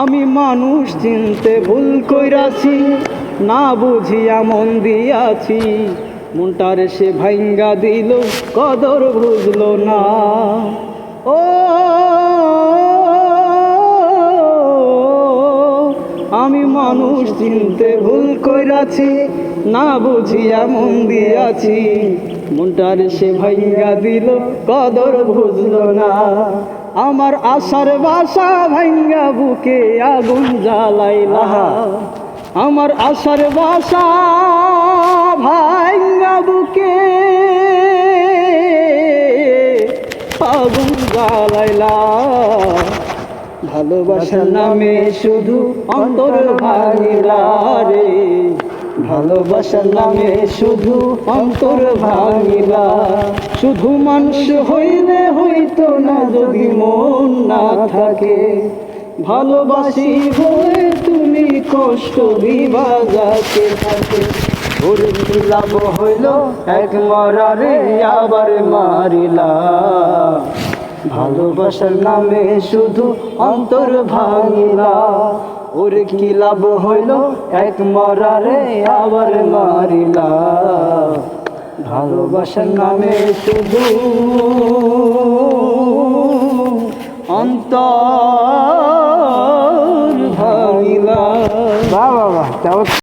আমি মানুষ চিনতে ভুল কইরাছি, না বুঝিয়া মন দিয়াছি। মনটার সে ভাঙ্গা দিল, কদর বুঝলো না। ও, আমি মানুষ চিনতে ভুল কইরাছি, না বুঝিয়া মন দিয়াছি। মনটার সে ভাঙ্গা দিল, কদর বুঝলো না। আমার আশার বাসা ভাঙ্গা বুকে আগুন জ্বালাইলা। আমার আশার বাসা ভাঙ্গা বুকে আগুন জ্বালাইলা। ভালোবাসার নামে শুধু অন্তর ভাঙিলা রে। ভালোবাসার নামে শুধু অন্তর ভাঙিলা শুধু মানুষ হইলে হইতো না যদি মন না থাকে। ভালোবাসি বলে তুমি কষ্ট দিবা যাকে থাকে। হইল এক মরারে আবার মারিলা। ভালোবাসার নামে শুধু অন্তর ভাঙিলা ওরে কি লাভ হইল? এক মরারে আবার মারিলা। ভালোবাসার নামে শুধু অন্তর ভাঙিলা বাহ তাও